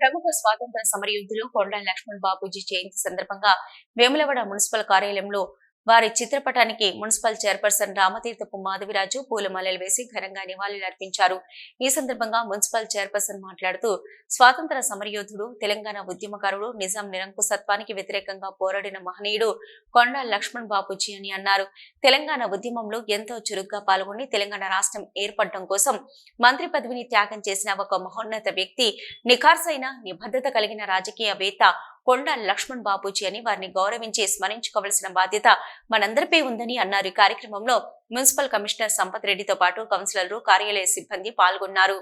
ప్రముఖ స్వాతంత్ర సమరయోధులు కొండ లక్ష్మణ్ బాబూజీ జయంతి సందర్భంగా వేములవాడ మున్సిపల్ కార్యాలయంలో వారి చిత్రపటానికి మున్సిపల్ చైర్పర్సన్ రామతీర్థపు మాధవిరాజు పూలమాలలు వేసి ఘనంగా నివాళులర్పించారు ఈ సందర్భంగా మున్సిపల్ చైర్పర్సన్ మాట్లాడుతూ స్వాతంత్ర సమరయోధుడు తెలంగాణ ఉద్యమకారుడు నిజాం నిరంకుశత్వానికి వ్యతిరేకంగా పోరాడిన మహనీయుడు కొండ లక్ష్మణ్ బాబూజీ అని అన్నారు. తెలంగాణ ఉద్యమంలో ఎంతో చురుగ్గా పాల్గొని తెలంగాణ రాష్ట్రం ఏర్పడటం కోసం మంత్రి పదవిని త్యాగం చేసిన ఒక మహోన్నత వ్యక్తి నిఖార్సైన నిబద్ధత కలిగిన రాజకీయవేత్త కొండ లక్ష్మణ్ బాబూజీ అని వారిని గౌరవించి స్మరించుకోవలసిన బాధ్యత మనందరిపై ఉందని అన్నారు. ఈ కార్యక్రమంలో మున్సిపల్ కమిషనర్ సంపత్ రెడ్డితో పాటు కౌన్సిలర్లు కార్యాలయ సిబ్బంది పాల్గొన్నారు.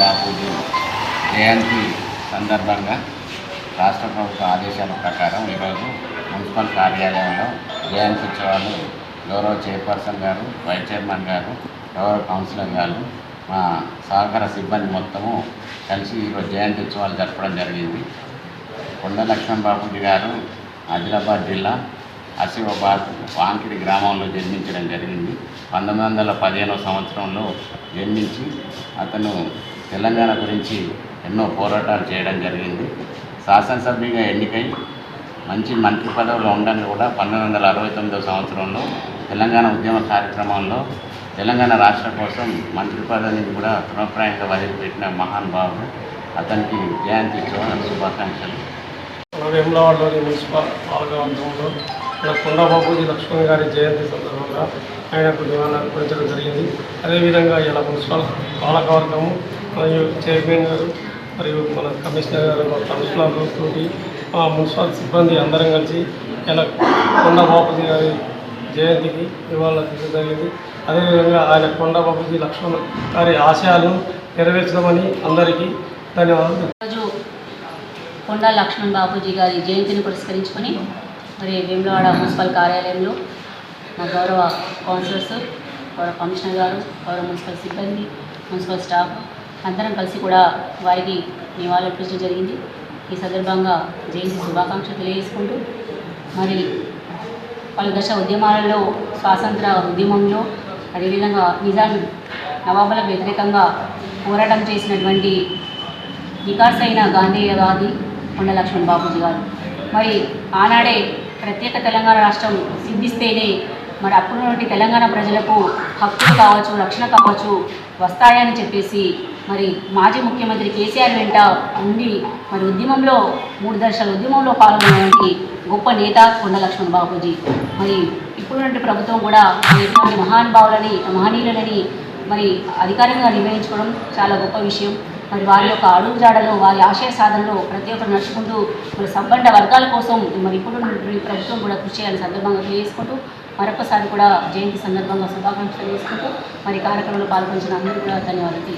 బాపూజీ జయంతి సందర్భంగా రాష్ట్ర ప్రభుత్వ ఆదేశాల ప్రకారం ఈరోజు మున్సిపల్ కార్యాలయంలో జయంతి ఉత్సవాలు గౌరవ చైర్పర్సన్ గారు వైస్ చైర్మన్ గారు గౌరవ కౌన్సిలర్ గారు మా సహకార సిబ్బంది మొత్తము కలిసి ఈరోజు జయంతి ఉత్సవాలు జరపడం జరిగింది. కొండ లక్ష్మణ్ గారు ఆదిలాబాద్ జిల్లా ఆసిఫాబాద్ వాంకిడి గ్రామంలో జన్మించడం జరిగింది. పంతొమ్మిది వందల పదిహేనవ సంవత్సరంలో జన్మించి అతను తెలంగాణ గురించి ఎన్నో పోరాటాలు చేయడం జరిగింది. శాసనసభ్యుగా ఎన్నికై మంచి మంత్రి పదవిలో ఉండని కూడా పంతొమ్మిది వందల అరవై తొమ్మిదవ సంవత్సరంలో తెలంగాణ ఉద్యమ కార్యక్రమంలో తెలంగాణ రాష్ట్రం కోసం మంత్రి పదవిని కూడా తృణప్రాయంగా వదిలిపెట్టిన మహానుభావుడు అతనికి జయంతి శుభాకాంక్షలు. వేములవాడలోని మున్సిపల్ పాలకవర్గంలో మన కొండబాబుజీ లక్ష్మణ్ గారి జయంతి సందర్భంగా ఆయనకు నివాళులు అర్పించడం జరిగింది. అదేవిధంగా ఇలా మున్సిపల్ పాలకవర్గము మరియు చైర్మన్ గారు మరియు మన కమిషనర్ గారు మన కౌన్సిలర్లు తోటి మా మున్సిపల్ సిబ్బంది అందరం కలిసి ఇలా కొండబాబూజీ గారి జయంతికి ఇవాళ అర్పించడం జరిగింది. అదేవిధంగా ఆయన కొండబాబూజీ లక్ష్మణ్ గారి ఆశయాలను నెరవేర్చడమని అందరికీ ధన్యవాదాలు రోజు కొండ లక్ష్మణ్ బాపూజీ గారి జయంతిని పురస్కరించుకొని మరి వేములవాడ మున్సిపల్ కార్యాలయంలో మా గౌరవ కౌన్సిలర్స్ గౌరవ కమిషనర్ గారు గౌరవ మున్సిపల్ సిబ్బంది మున్సిపల్ స్టాఫ్ అందరం కలిసి కూడా వారికి నివాళులు అర్పించడం జరిగింది. ఈ సందర్భంగా జయంతి శుభాకాంక్షలు తెలియజేసుకుంటూ మరి పలు దశ ఉద్యమాలలో స్వాతంత్ర ఉద్యమంలో అదేవిధంగా నిజాం నవాబులకు వ్యతిరేకంగా పోరాటం చేసినటువంటి నికాసైన గాంధేయవాది కొండ లక్ష్మణ్ బాబూజీ గారు. మరి ఆనాడే ప్రత్యేక తెలంగాణ రాష్ట్రం సిద్ధిస్తేనే మరి అప్పుడు నుండి తెలంగాణ ప్రజలకు హక్కులు కావచ్చు రక్షణ కావచ్చు వస్తాయని చెప్పేసి మరి మాజీ ముఖ్యమంత్రి కేసీఆర్ వెంట ఉండి మరి ఉద్యమంలో మూడు దశల ఉద్యమంలో పాల్గొన్నటువంటి గొప్ప నేత కొండ లక్ష్మణ్ బాబుజీ మరి ఇప్పుడున్నటువంటి ప్రభుత్వం కూడా ఇటువంటి మహానుభావులని మహనీయులని మరి అధికారికంగా నిర్వహించుకోవడం చాలా గొప్ప విషయం. మరి వారి యొక్క అడుగుజాడలో వారి ఆశయ సాధనలో ప్రతి ఒక్కరు నడుచుకుంటూ మరి సంబంధ వర్గాల కోసం మరి ఇప్పుడు ప్రభుత్వం కూడా కృషి చేయాలని సందర్భంగా తెలియజేసుకుంటూ మరొకసారి కూడా జయంతి సందర్భంగా శుభాకాంక్షలు చేసుకుంటూ మరి కార్యక్రమంలో పాల్గొంచిన అందరూ కూడా ధన్యవాదాలు.